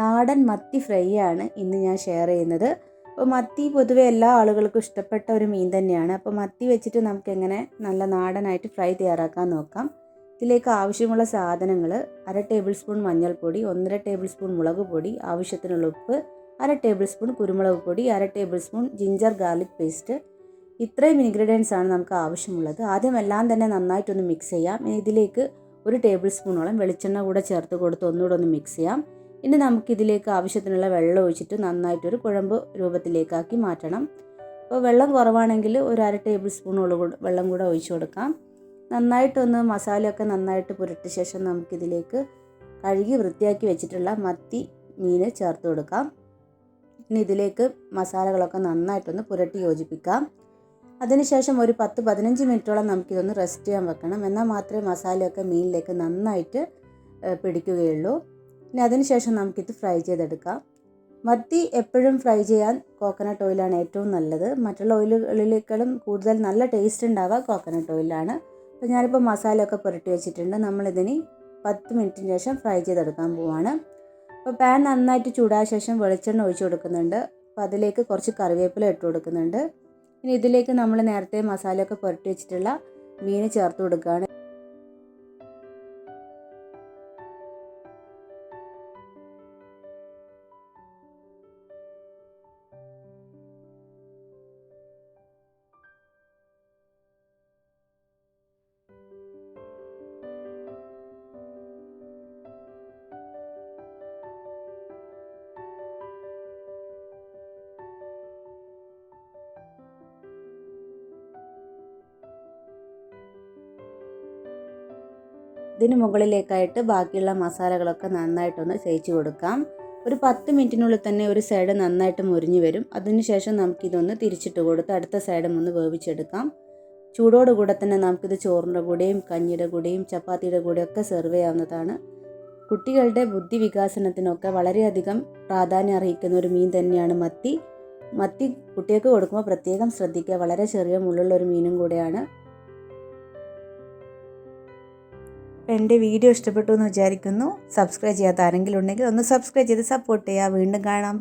നാടൻ മത്തി ഫ്രൈ ആണ് ഇന്ന് ഞാൻ ഷെയർ ചെയ്യുന്നത്. അപ്പോൾ മത്തി പൊതുവെ എല്ലാ ആളുകൾക്കും ഇഷ്ടപ്പെട്ട ഒരു മീൻ തന്നെയാണ്. അപ്പോൾ മത്തി വെച്ചിട്ട് നമുക്ക് എങ്ങനെ നല്ല നാടനായിട്ട് ഫ്രൈ തയ്യാറാക്കാൻ നോക്കാം. ഇതിലേക്ക് ആവശ്യമുള്ള സാധനങ്ങൾ അര ടേബിൾ സ്പൂൺ മഞ്ഞൾപ്പൊടി ഒന്നര ടേബിൾ സ്പൂൺ മുളക് പൊടി ആവശ്യത്തിനുള്ള ഉപ്പ് അര ടേബിൾ സ്പൂൺ കുരുമുളക് പൊടി അര tablespoon ginger garlic paste ഇത്രയും ഇൻഗ്രീഡിയൻസ് ആണ് നമുക്ക് ആവശ്യമുള്ളത്. ആദ്യം എല്ലാം തന്നെ നന്നായിട്ടൊന്ന് മിക്സ് ചെയ്യാം. ഇതിലേക്ക് ഒരു ടേബിൾ സ്പൂണോളം വെളിച്ചെണ്ണ കൂടെ ചേർത്ത് കൊടുത്ത് ഒന്നുകൂടെ ഒന്ന് മിക്സ് ചെയ്യാം. ഇനി നമുക്കിതിലേക്ക് ആവശ്യത്തിനുള്ള വെള്ളം ഒഴിച്ചിട്ട് നന്നായിട്ടൊരു കുഴമ്പ് രൂപത്തിലേക്കാക്കി മാറ്റണം. അപ്പോൾ വെള്ളം കുറവാണെങ്കിൽ ഒരു അര ടേബിൾ സ്പൂൺ വെള്ളം കൂടെ ഒഴിച്ചു കൊടുക്കാം. നന്നായിട്ടൊന്ന് മസാലയൊക്കെ നന്നായിട്ട് പുരട്ടിയ ശേഷം നമുക്കിതിലേക്ക് കഴുകി വൃത്തിയാക്കി വെച്ചിട്ടുള്ള മത്തി മീൻ ചേർത്ത് കൊടുക്കാം. ഇനി ഇതിലേക്ക് മസാലകളൊക്കെ നന്നായിട്ടൊന്ന് പുരട്ടി യോജിപ്പിക്കാം. അതിനുശേഷം ഒരു പത്ത് പതിനഞ്ച് മിനിറ്റോളം നമുക്കിതൊന്ന് റെസ്റ്റ് ചെയ്യാൻ വെക്കണം. എന്നാൽ മാത്രമേ മസാലയൊക്കെ മീനിലേക്ക് നന്നായിട്ട് പിടിക്കുകയുള്ളൂ. ഇനി അതിനുശേഷം നമുക്കിത് ഫ്രൈ ചെയ്തെടുക്കാം. മത്തി എപ്പോഴും ഫ്രൈ ചെയ്യാൻ കോക്കനട്ട് ഓയിലാണ് ഏറ്റവും നല്ലത്. മറ്റുള്ള ഓയിലുകളിലേക്കാളും കൂടുതൽ നല്ല ടേസ്റ്റ് ഉണ്ടാവുക കോക്കനട്ട് ഓയിലാണ് അപ്പോൾ ഞാനിപ്പോൾ മസാലയൊക്കെ പുരട്ടി വെച്ചിട്ടുണ്ട്. നമ്മളിതിന് പത്ത് മിനിറ്റിന് ശേഷം ഫ്രൈ ചെയ്തെടുക്കാൻ പോവാണ്. അപ്പോൾ പാൻ നന്നായിട്ട് ചൂടായ ശേഷം വെളിച്ചെണ്ണ ഒഴിച്ചു കൊടുക്കുന്നുണ്ട്. അപ്പോൾ അതിലേക്ക് കുറച്ച് കറിവേപ്പില ഇട്ട് കൊടുക്കുന്നുണ്ട്. ഇനി ഇതിലേക്ക് നമ്മൾ നേരത്തെ മസാലയൊക്കെ പുരട്ടി വെച്ചിട്ടുള്ള മീൻ ചേർത്ത് കൊടുക്കുകയാണ്. ഇതിന് മുകളിലേക്കായിട്ട് ബാക്കിയുള്ള മസാലകളൊക്കെ നന്നായിട്ടൊന്ന് തേച്ച് കൊടുക്കാം. ഒരു പത്ത് മിനിറ്റിനുള്ളിൽ തന്നെ ഒരു സൈഡ് നന്നായിട്ട് മുരിഞ്ഞു വരും. അതിനുശേഷം നമുക്കിതൊന്ന് തിരിച്ചിട്ട് കൊടുത്ത് അടുത്ത സൈഡും ഒന്ന് വേവിച്ചെടുക്കാം. ചൂടോട് കൂടെ തന്നെ നമുക്കിത് ചോറിന്റെ കൂടെയും കഞ്ഞിയുടെ കൂടെയും ചപ്പാത്തിയുടെ കൂടെയൊക്കെ സെർവ് ചെയ്യാവുന്നതാണ്. കുട്ടികളുടെ ബുദ്ധി വികാസനത്തിനൊക്കെ വളരെയധികം പ്രാധാന്യം അറിയിക്കുന്ന ഒരു മീൻ തന്നെയാണ് മത്തി. മത്തി കുട്ടികൾക്ക് കൊടുക്കുമ്പോൾ പ്രത്യേകം ശ്രദ്ധിക്കുക. വളരെ ചെറിയ മുള്ളുള്ള ഒരു മീനും കൂടെയാണ്. എന്റെ വീഡിയോ ഇഷ്ടപ്പെട്ടു എന്ന് വിചാരിക്കുന്നു. സബ്സ്ക്രൈബ് ചെയ്യാത്ത ആരെങ്കിലും ഉണ്ടെങ്കിൽ ഒന്ന് സബ്സ്ക്രൈബ് ചെയ്ത് സപ്പോർട്ട് ചെയ്യുക. വീണ്ടും കാണാം.